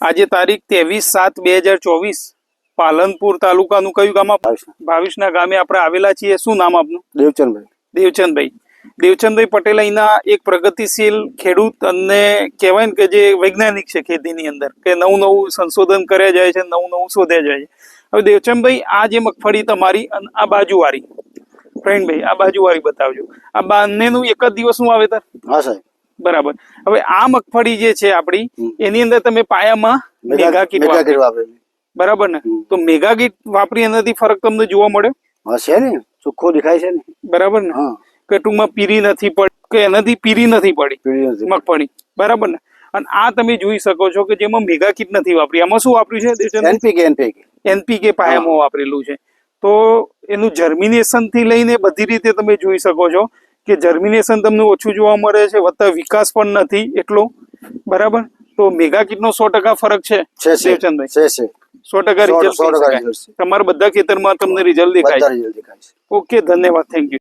આજે તારીખ ત્રેવીસ સાત બે હજાર ચોવીસ. પાલનપુર તાલુકાનું કયું ગામ ભાવેશના. ભાવિશના ગામે આપણે આવેલા છીએ. શું નામ આપનું? દેવચંદભાઈ. દેવચંદભાઈ. દેવચંદભાઈ પટેલ અહીંના એક પ્રગતિશીલ ખેડૂત અને કહેવાય ને કે જે વૈજ્ઞાનિક છે ખેતીની અંદર કે નવું નવું સંશોધન કર્યા જાય છે નવું નવું શોધ્યા જાય છે. હવે દેવચંદભાઈ આ જે મગફળી તમારી અને આ બાજુવાળી ફ્રેન્ડભાઈ આ બાજુવાળી બતાવજો. આ બંનેનું એક જ દિવસનું વાવેતર? હા સાહેબ. બરાબર. હવે આ મગફળી જે છે આપડી એની અંદર તમે પાયામાં મેગા કીટ વાપરેલી. બરાબર ને? તો મેગા કીટ વાપરી એનાથી ફરક તમને જોવા મળ્યો? હા છે ને. ચોખ્ખો દેખાય છે ને. બરાબર ને? કે ટૂંકમાં પીરી નથી પડી કે એનાથી પીરી નથી પડી મગફળી. બરાબર ને? અને આ તમે જોઈ શકો છો કે જેમાં મેગા કીટ નથી વાપરી. આમાં શું વાપર્યું છે એનપીકે એનપીકે. એનપીકે પાયામાં વાપરેલું છે. તો એનું જર્મિનેશનથી લઈને બધી રીતે તમે જોઈ શકો છો. કે જર્મિનેશન તમને ઓછું જોવા મળે છે વત્તા વિકાસ પણ નથી એટલો. બરાબર? તો મેગા કીટનો સો ટકા ફરક છે સો ટકા રિઝલ્ટ. તમારા બધા ખેતરમાં તમને રિઝલ્ટ દેખાય ઓકે ધન્યવાદ. Thank you